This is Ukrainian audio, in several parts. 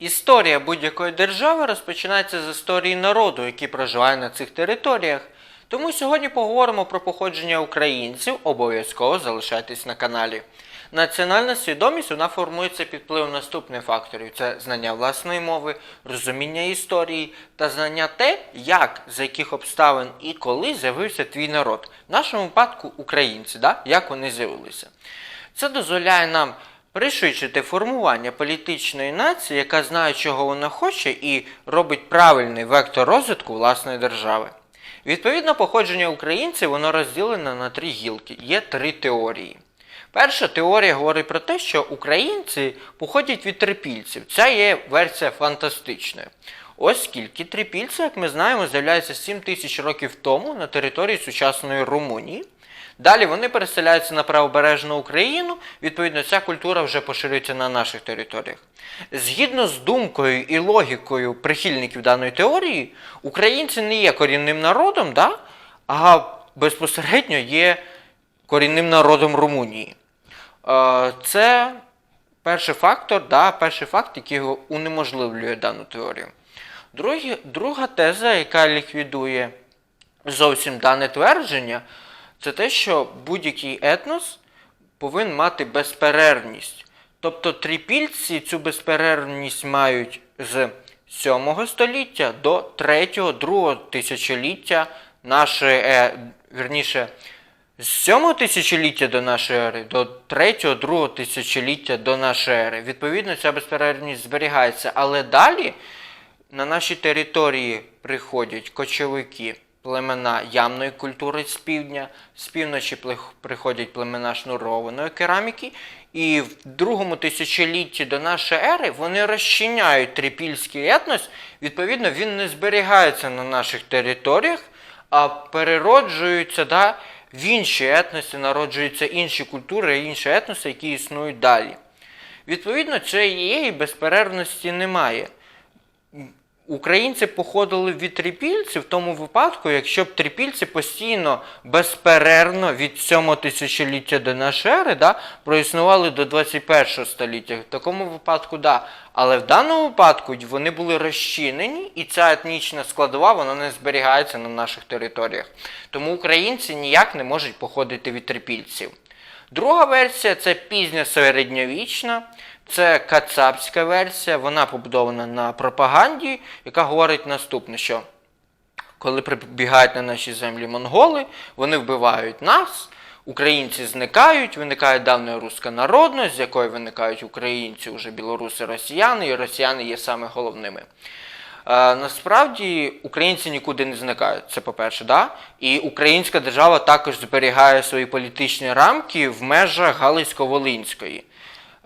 Історія будь-якої держави розпочинається з історії народу, який проживає на цих територіях. Тому сьогодні поговоримо про походження українців, обов'язково залишайтесь на каналі. Національна свідомість вона формується під впливом наступних факторів: це знання власної мови, розуміння історії та знання те, як, за яких обставин і коли з'явився твій народ. В нашому випадку українці, да? як вони з'явилися. Це дозволяє нам пришвидшити формування політичної нації, яка знає, чого вона хоче, і робить правильний вектор розвитку власної держави. Відповідно, походження українців воно розділено на три гілки. Є три теорії. Перша теорія говорить про те, що українці походять від трипільців. Ця є версія фантастичною. Оскільки трипільці, як ми знаємо, з'являються 7 тисяч років тому на території сучасної Румунії. Далі вони переселяються на правобережну Україну, відповідно, ця культура вже поширюється на наших територіях. Згідно з думкою і логікою прихильників даної теорії, українці не є корінним народом, да? а безпосередньо є корінним народом Румунії. Е, Це перший фактор, да, перший факт, який унеможливлює дану теорію. Друга теза, яка ліквідує зовсім дане твердження, це те, що будь-який етнос повинен мати безперервність. Тобто трипільці цю безперервність мають з 7 століття до 3-2 тисячоліття нашої, е, вірніше, з 7 тисячоліття до нашої ери до 3-2 тисячоліття до нашої ери. Відповідно, ця безперервність зберігається. Але далі на наші території приходять кочовики, племена ямної культури з півдня, з півночі приходять племена шнурованої кераміки, і в другому тисячолітті до нашої ери вони розчиняють трипільський етнос. Відповідно, він не зберігається на наших територіях, а перероджуються да, в інші етноси, народжуються інші культури, інші етноси, які існують далі. Відповідно, цієї безперервності немає. Українці походили від трипільців в тому випадку, якщо б трипільці постійно безперервно від 7 тисячоліття до нашої ери да, проіснували до 21 століття. В такому випадку, да. Але в даному випадку вони були розчинені, і ця етнічна складова вона не зберігається на наших територіях. Тому українці ніяк не можуть походити від трипільців. Друга версія це пізня середньовічна, це кацапська версія, вона побудована на пропаганді, яка говорить наступне, що коли прибігають на наші землі монголи, вони вбивають нас, українці зникають, виникає давня руська народність, з якої виникають українці, вже білоруси, росіяни, і росіяни є саме головними. Е, насправді українці нікуди не зникають. Це по-перше, да? і українська держава також зберігає свої політичні рамки в межах Галицько-Волинської.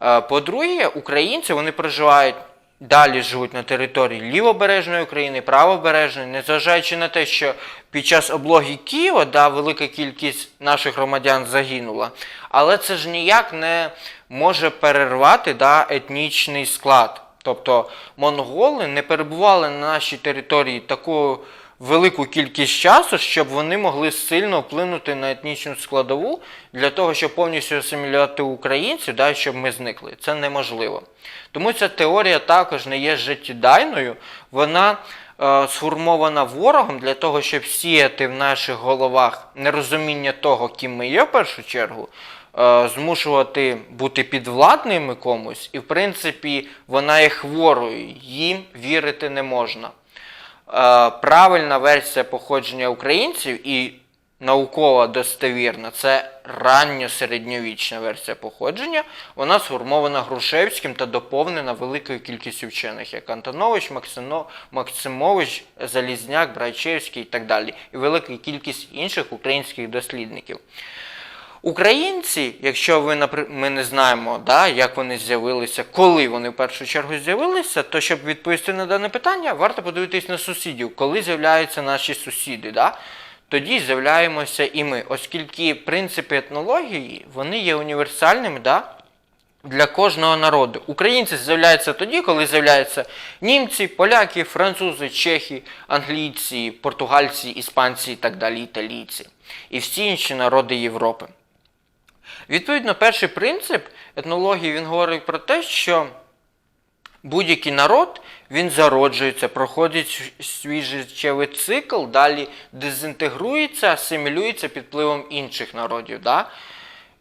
Е, По-друге, українці вони проживають далі живуть на території лівобережної України, правобережної, незважаючи на те, що під час облоги Києва да, велика кількість наших громадян загинула, але це ж ніяк не може перервати да, етнічний склад. Тобто монголи не перебували на нашій території таку велику кількість часу, щоб вони могли сильно вплинути на етнічну складову для того, щоб повністю асимілювати українців, да, щоб ми зникли. Це неможливо. Тому ця теорія також не є життєдайною, вона е, сформована ворогом для того, щоб сіяти в наших головах нерозуміння того, ким ми є в першу чергу, е, змушувати бути підвладними комусь, і в принципі вона є хворою, їм вірити не можна. Е, Правильна версія походження українців і наукова достовірна це ранньосередньовічна версія походження. Вона сформована Грушевським та доповнена великою кількістю вчених, як Антонович, Максимович, Залізняк, Брайчевський і так далі, і велика кількість інших українських дослідників. Українці, якщо ви ми не знаємо, да, як вони з'явилися, коли вони в першу чергу з'явилися, то щоб відповісти на дане питання, варто подивитись на сусідів, коли з'являються наші сусіди. Да? Тоді з'являємося і ми, оскільки принципи етнології вони є універсальними да, для кожного народу. Українці з'являються тоді, коли з'являються німці, поляки, французи, чехи, англійці, португальці, іспанці і так далі, італійці. І всі інші народи Європи. Відповідно, перший принцип етнології він говорить про те, що будь-який народ він зароджується, проходить свій життєвий цикл, далі дезінтегрується, асимілюється під впливом інших народів. Да?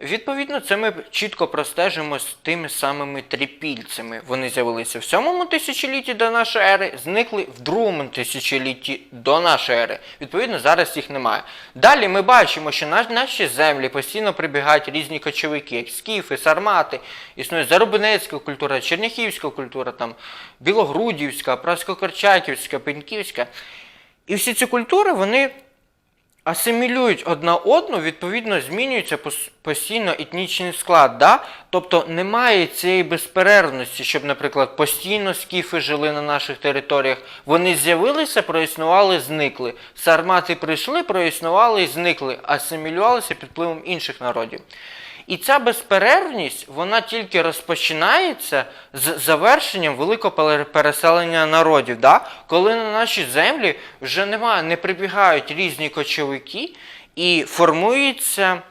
Відповідно, це ми чітко простежимо з тими самими трипільцями. Вони з'явилися в сьомому тисячолітті до нашої ери, зникли в другому тисячолітті до нашої ери. Відповідно, зараз їх немає. Далі ми бачимо, що на наші землі постійно прибігають різні кочовики, як скіфи, сармати, існує зарубинецька культура, черняхівська культура, там, білогрудівська, прасько-корчаківська, пеньківська. І всі ці культури, вони асимілюють одна одну, відповідно, змінюється постійно етнічний склад. Да? Тобто немає цієї безперервності, щоб, наприклад, постійно скіфи жили на наших територіях. Вони з'явилися, проіснували, зникли. Сармати прийшли, проіснували і зникли, асимілювалися під впливом інших народів. І ця безперервність, вона тільки розпочинається з завершенням великого переселення народів. Да? Коли на наші землі вже немає, не прибігають різні кочовики і формується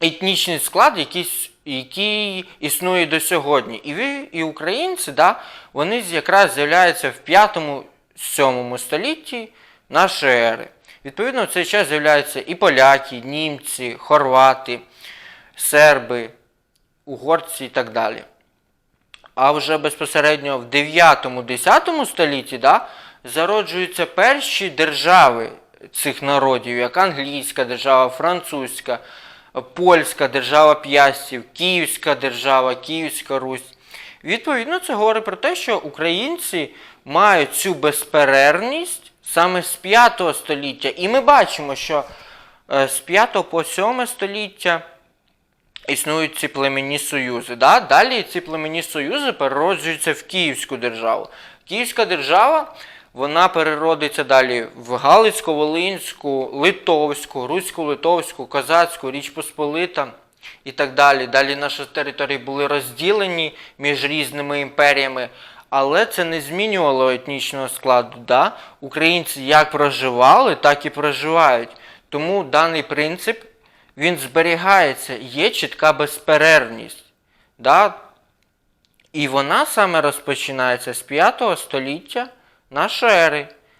етнічний склад, який, який існує до сьогодні. І ви, і українці, да, вони якраз з'являються в 5-7 столітті нашої ери. Відповідно, в цей час з'являються і поляки, німці, хорвати, серби, угорці і так далі. А вже безпосередньо в 9-10 столітті да, зароджуються перші держави цих народів, як англійська держава, французька, польська держава п'ястів, Київська держава, Київська Русь. Відповідно, це говорить про те, що українці мають цю безперервність саме з 5 століття. І ми бачимо, що е, з 5 по 7 століття існують ці племінні союзи. Да? Далі ці племінні союзи перероджуються в Київську державу. Київська держава вона переродиться далі в Галицьку, Волинську, Литовську, Руську-Литовську, Козацьку, Річ Посполита і так далі. Далі наші території були розділені між різними імперіями. Але це не змінювало етнічного складу. Да? Українці як проживали, так і проживають. Тому даний принцип він зберігається, є чітка безперервність. Да? І вона саме розпочинається з 5 століття нашої ери.